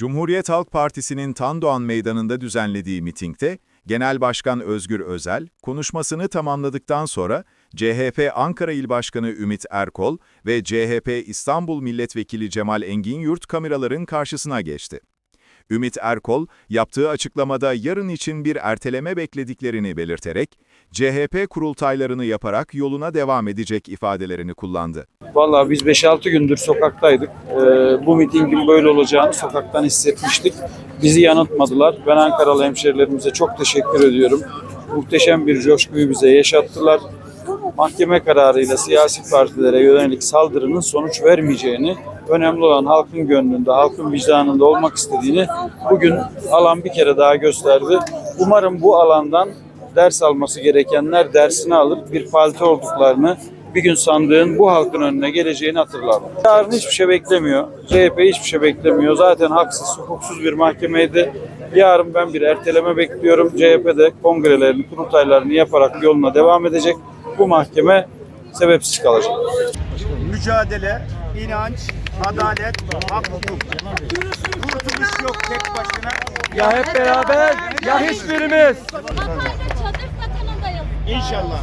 Cumhuriyet Halk Partisi'nin Tandoğan Meydanı'nda düzenlediği mitingde, Genel Başkan Özgür Özel, konuşmasını tamamladıktan sonra CHP Ankara İl Başkanı Ümit Erkol ve CHP İstanbul Milletvekili Cemal Engin Yurt kameraların karşısına geçti. Ümit Erkol, yaptığı açıklamada yarın için bir erteleme beklediklerini belirterek, CHP kurultaylarını yaparak yoluna devam edecek ifadelerini kullandı. Vallahi biz 5-6 gündür sokaktaydık. Ee, bu mitingin böyle olacağını sokaktan hissetmiştik. Bizi yanıltmadılar. Ben Ankaralı hemşerilerimize çok teşekkür ediyorum. Muhteşem bir coşkuyu bize yaşattılar. Mahkeme kararıyla siyasi partilere yönelik saldırının sonuç vermeyeceğini, önemli olan halkın gönlünde, halkın vicdanında olmak istediğini bugün alan bir kere daha gösterdi. Umarım bu alandan ders alması gerekenler dersini alır, bir parti olduklarını, bir gün sandığın bu halkın önüne geleceğini hatırlar. Yarın hiçbir şey beklemiyor. CHP hiçbir şey beklemiyor. Zaten haksız, hukuksuz bir mahkemeydi. Yarın ben bir erteleme bekliyorum. CHP'de kongrelerini, kurultaylarını yaparak yoluna devam edecek. Bu mahkeme sebepsiz kalacak. mücadele, inanç, adalet, hak, hukuk. Kurtuluş yok tek başına. Ya hep beraber ya hiçbirimiz. Çadır satanındayız. İnşallah.